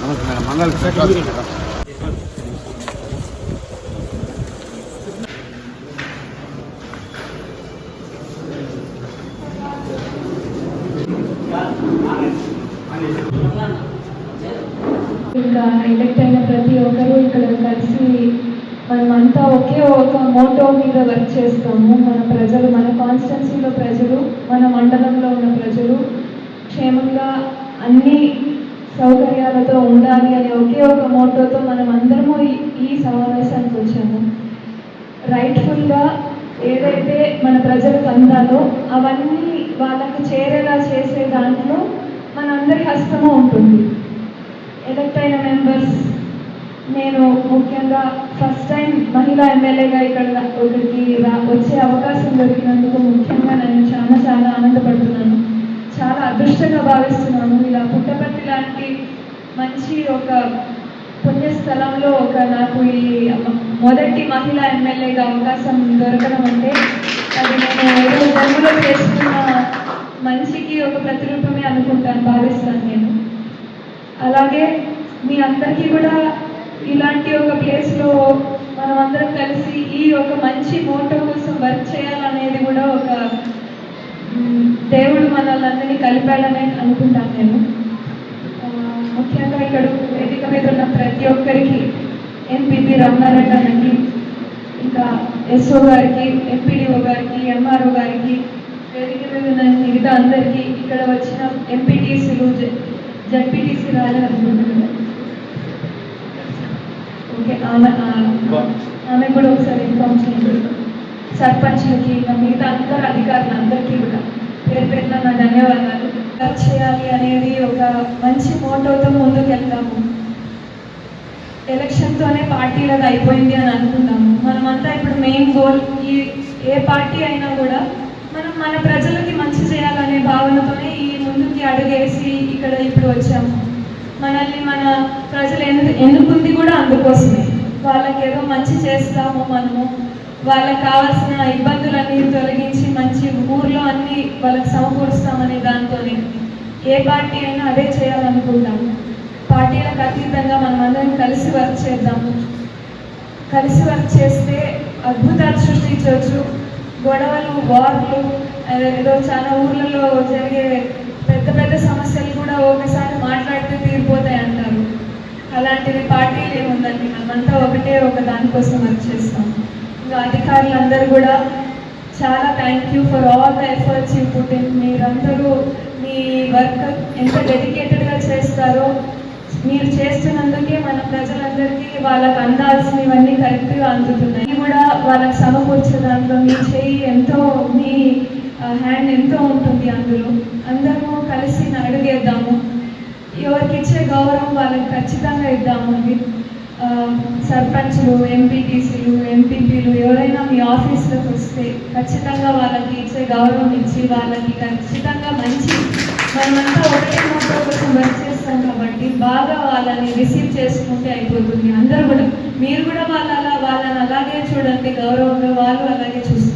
నమస్తే మేడం మంగళ ఇంకా ఎలక్ట్ అయిన ప్రతి ఒక్కరూ ఇక్కడ కలిసి మనమంతా ఒకే ఒక మోటో మీద వర్క్ చేస్తాము. మన ప్రజలు మన కాన్స్టిట్యున్సీలో ప్రజలు మన మండలంలో ఉన్న ప్రజలు క్షేమంగా అన్ని సౌకర్యాలతో ఉండాలి అనే ఒకే ఒక మోటోతో మనం అందరము ఈ- ఈ సమావేశానికి వచ్చాము. రైట్ఫుల్గా ఏదైతే మన ప్రజలకు అందాలో అవన్నీ వాళ్ళకి చేరేలా చేసే దాంట్లో మనందరి హస్తము ఉంటుంది. ఎలక్ట్ అయిన మెంబర్స్ నేను ముఖ్యంగా ఫస్ట్ టైం మహిళా ఎమ్మెల్యేగా ఇక్కడ ఒకరికి వచ్చే అవకాశం దొరికినందుకు ముఖ్యంగా నేను చాలా చాలా ఆనందపడుతున్నాను. చాలా అదృష్టంగా భావిస్తున్నాను. ఇలా పుట్టపర్తి లాంటి మంచి ఒక పుణ్యస్థలంలో ఒక నాకు ఈ మొదటి మహిళా ఎమ్మెల్యేగా అవకాశం దొరకడం అంటే అది నేను ఏదో జన్మలో చేసుకున్న మంచికి ఒక ప్రతిరూపమే అనుకుంటాను భావిస్తాను నేను. అలాగే మీ అందరికీ కూడా ఇలాంటి ఒక ప్లేస్లో మనం అందరం కలిసి ఈ ఒక మంచి మోటో కోసం వర్క్ చేయాలనేది కూడా ఒక దేవుడు మనల్ని అందరినీ కలిపాడని అనుకుంటాను నేను ముఖ్యంగా ఇక్కడ వేదిక మీద ఉన్న ప్రతి ఒక్కరికి ఎంపీపీ రమణారెడ్డి అన్నకి ఇంకా ఎస్ఓ గారికి ఎంపీడీఓ గారికి ఎంఆర్ఓ గారికి వేదిక మీద ఉన్న మిగతా అందరికీ ఇక్కడ వచ్చిన ఎంపీటీసీలు జడ్పీటీసీ రాలేదనుకుంటున్నాను అనుకుంటున్నాను ఆమె ఆమె కూడా ఒకసారి ఇన్ఫార్మ్ చేయండి. సర్పంచ్లకి ఇంకా మిగతా అందరు అధికారులు అందరికీ కూడా పేరు పెట్టిన నా ధన్యవాదాలు. వర్క్ చేయాలి అనేది ఒక మంచి మోటోతో ముందుకు వెళ్తాము ఎలక్షన్తోనే పార్టీలకు అయిపోయింది అని అనుకుంటాము. మనమంతా ఇప్పుడు మెయిన్ గోల్ ఈ ఏ పార్టీ అయినా కూడా మనం మన ప్రజలకి మంచి చేయాలనే భావనతోనే ఈ ముందుకి అడుగేసి ఇక్కడ ఇప్పుడు వచ్చాము. మనల్ని మన ప్రజలు ఎందుకు ఎన్నుకుంది కూడా అందుకోసమే. వాళ్ళకి ఏదో మంచి చేస్తాము మనము. వాళ్ళకి కావాల్సిన ఇబ్బందులన్నీ తొలగించి మంచి ఊర్లో అన్ని వాళ్ళకి సమకూరుస్తామనే దాంతోనే. ఏ పార్టీ అయినా అదే చేయాలనుకుంటాము పార్టీలకు అతీతంగా మనం అందరం కలిసి వర్క్ చేద్దాము. కలిసి వర్క్ చేస్తే అద్భుతాలు సృష్టించవచ్చు. గొడవలు వార్లు ఏదో చాలా ఊర్లలో జరిగే ఒక దానికోసం వర్క్ చేస్తాం. ఇంకా అధికారులందరూ కూడా చాలా thank you for all the efforts you put in మీరందరూ మీ వర్క్ ఎంత డెడికేటెడ్గా చేస్తారో మీరు చేస్తున్నందుకే మన ప్రజలందరికీ వాళ్ళకి అందాల్సినవన్నీ కరెక్ట్గా అందుతున్నాయి. ఇది కూడా వాళ్ళకి సమకూర్చే దాంట్లో మీ చేయి ఎంతో మీ హ్యాండ్ ఎంతో ఉంటుంది అందులో. అందరము కలిసి అడుగేద్దాము. ఎవరికి ఇచ్చే గౌరవం వాళ్ళకి ఖచ్చితంగా ఇద్దాము సర్పంచ్లు ఎంపీటీసీలు ఎంపీపీలు ఎవరైనా మీ ఆఫీస్లోకి వస్తే ఖచ్చితంగా వాళ్ళకి ఇచ్చే గౌరవం ఇచ్చి వాళ్ళకి ఖచ్చితంగా మంచి మనమంతా ఒకటే మోటో కోసం వర్క్ చేస్తాం కాబట్టి బాగా వాళ్ళని రిసీవ్ చేసుకుంటే అయిపోతుంది. అందరూ కూడా మీరు కూడా వాళ్ళ వాళ్ళని అలాగే చూడండి గౌరవంగా వాళ్ళు అలాగే చూస్తారు.